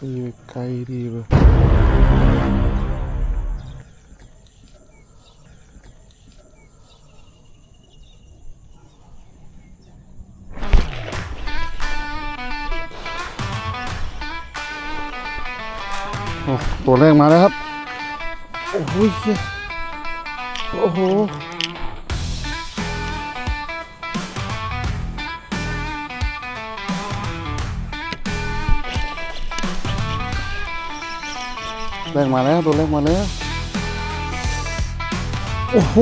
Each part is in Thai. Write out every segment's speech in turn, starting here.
ตีไปไกลดีเลยโอ้ตัวแรกมาแล้วครับ โอ้โหเหี้ยโอ้โห แรกมาแล้วตัวแรกมาแล้ว โอ้โห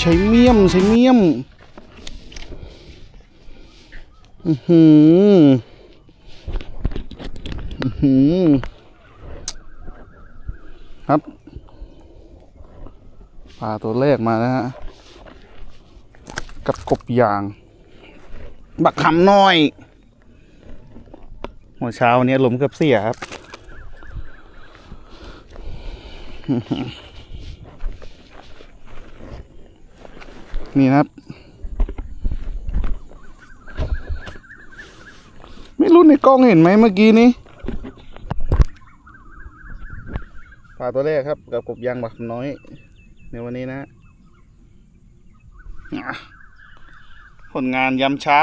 ใช้เมี่ยมใช้เมี่ยม อือหือ อือหือ ครับปลาตัวแรกมาแล้วฮะ กับกบยาง บักคำน้อยหัวเช้าวันนี้ลมเกือบเสียครับ นี่นะครับ ไม่รู้ในกล้องเห็นไหมเมื่อกี้นี้ปลาตัวแรกครับ กับกบยางบักน้อย ในวันนี้นะฮะอะผลงานยามเช้า